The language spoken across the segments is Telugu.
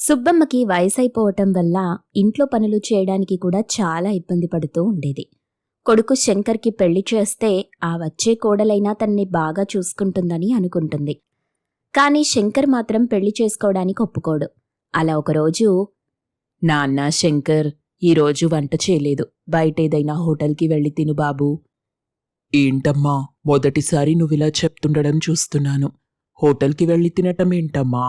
సుబ్బమ్మకి వయసైపోవటం వల్ల ఇంట్లో పనులు చేయడానికి కూడా చాలా ఇబ్బంది పడుతూ ఉండేది. కొడుకు శంకర్కి పెళ్ళి చేస్తే ఆ వచ్చే కోడలైనా తన్ని బాగా చూసుకుంటుందని అనుకుంటుంది. కానీ శంకర్ మాత్రం పెళ్ళి చేసుకోవడానికి ఒప్పుకోడు. అలా ఒకరోజు నాన్న శంకర్ ఈరోజు వంట చేయలేదు. బయట ఏదైనా హోటల్కి వెళ్ళి తిను బాబు. ఏంటమ్మా? మొదటిసారి నువ్విలా చెప్తుండడం చూస్తున్నాను. హోటల్కి వెళ్ళి తినటం ఏంటమ్మా?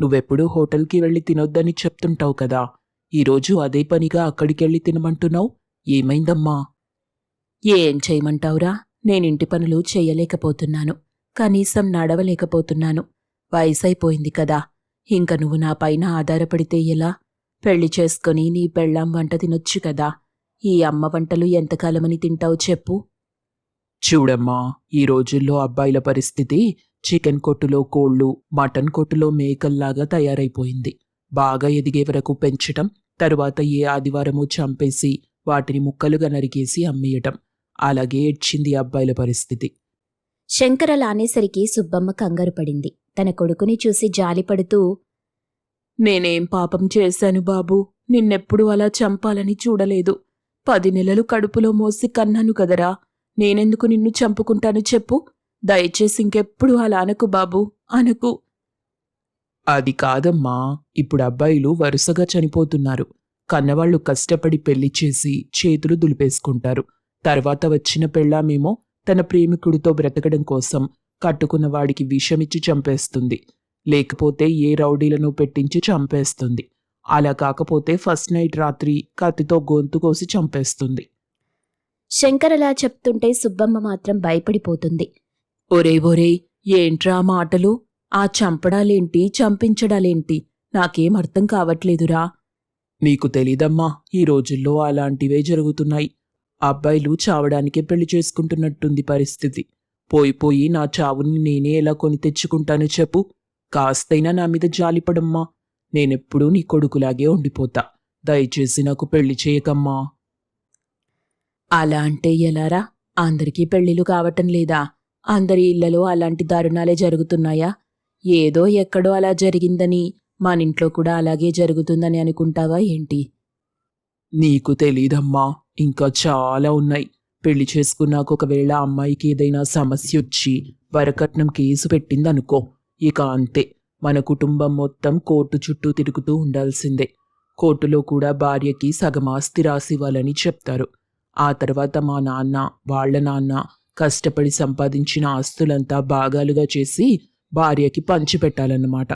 నువ్వెప్పుడూ హోటల్కి వెళ్ళి తినొద్దని చెప్తుంటావు కదా. ఈరోజు అదే పనిగా అక్కడికెళ్ళి తినమంటున్నావు? ఏమైందమ్మా? ఏం చేయమంటావురా? నేనింటి పనులు చేయలేకపోతున్నాను. కనీసం నడవలేకపోతున్నాను. వయసైపోయింది కదా. ఇంక నువ్వు నా పైన ఆధారపడితే ఎలా? పెళ్ళి చేసుకుని నీ పెళ్ళాం వంట తినొచ్చు కదా. ఈ అమ్మ వంటలు ఎంతకాలమని తింటావు చెప్పు? చూడమ్మా ఈ రోజుల్లో అబ్బాయిల పరిస్థితి చికెన్ కొట్టులో కోళ్ళు మటన్ కొట్టులో మేకల్లాగా తయారైపోయింది. బాగా ఎదిగే వరకు పెంచటం తరువాత ఏ ఆదివారము చంపేసి వాటిని ముక్కలుగా నరికేసి అమ్మేయటం. అలాగే ఏడ్చింది అబ్బాయిల పరిస్థితి. శంకర్ అలా అనేసరికి సుబ్బమ్మ కంగారు పడింది. తన కొడుకుని చూసి జాలిపడుతూ నేనేం పాపం చేశాను బాబు? నిన్నెప్పుడు అలా చంపాలని చూడలేదు. పది నెలలు కడుపులో మోసి కన్నాను కదరా? నేనెందుకు నిన్ను చంపుకుంటాను చెప్పు. దయచేసి ఇంకెప్పుడు అలా అనకు బాబు అనకు. అది కాదమ్మా ఇప్పుడు అబ్బాయిలు వరుసగా చనిపోతున్నారు. కన్నవాళ్ళు కష్టపడి పెళ్ళి చేసి చేతులు దులిపేసుకుంటారు. తర్వాత వచ్చిన పెళ్ళామేమో తన ప్రేమికుడితో బ్రతకడం కోసం కట్టుకున్న వాడికి విషమిచ్చి చంపేస్తుంది. లేకపోతే ఏ రౌడీలను పెట్టించి చంపేస్తుంది. అలా కాకపోతే ఫస్ట్ నైట్ రాత్రి కత్తితో గొంతు కోసి చంపేస్తుంది. శంకర్ అలా చెప్తుంటే సుబ్బమ్మ మాత్రం భయపడిపోతుంది. ఒరే ఒరే ఏంట్రా మాటలు? ఆ చంపడాలేంటి? చంపించడాలేంటి? నాకేం అర్థం కావట్లేదురా. నీకు తెలీదమ్మా ఈ రోజుల్లో అలాంటివే జరుగుతున్నాయి. అబ్బాయిలు చావడానికే పెళ్ళి చేసుకుంటున్నట్టుంది పరిస్థితి. పోయి పోయి నా చావుని నేనే ఎలా కొని తెచ్చుకుంటాను చెప్పు. కాస్తైనా నా మీద జాలిపడమ్మా. నేనెప్పుడూ నీ కొడుకులాగే ఉండిపోతా. దయచేసి నాకు పెళ్ళి చేయకమ్మా. అలా అంటే ఎలారా? అందరికీ పెళ్ళిలు కావటం లేదా? అందరి ఇళ్ళలో అలాంటి దారుణాలే జరుగుతున్నాయా? ఏదో ఎక్కడో అలా జరిగిందని మనింట్లో కూడా అలాగే జరుగుతుందని అనుకుంటావా ఏంటి? నీకు తెలీదమ్మా ఇంకా చాలా ఉన్నాయి. పెళ్ళి చేసుకున్నాక ఒకవేళ అమ్మాయికి ఏదైనా సమస్య వచ్చి వరకట్నం కేసు పెట్టిందనుకో ఇక అంతే. మన కుటుంబం మొత్తం కోర్టు చుట్టూ తిరుగుతూ ఉండాల్సిందే. కోర్టులో కూడా భార్యకి సగం ఆస్తి రాసివ్వాలని చెప్తారు. ఆ తర్వాత మా నాన్న వాళ్ళ నాన్న కష్టపడి సంపాదించిన ఆస్తులంతా భాగాలుగా చేసి భార్యకి పంచిపెట్టాలన్నమాట.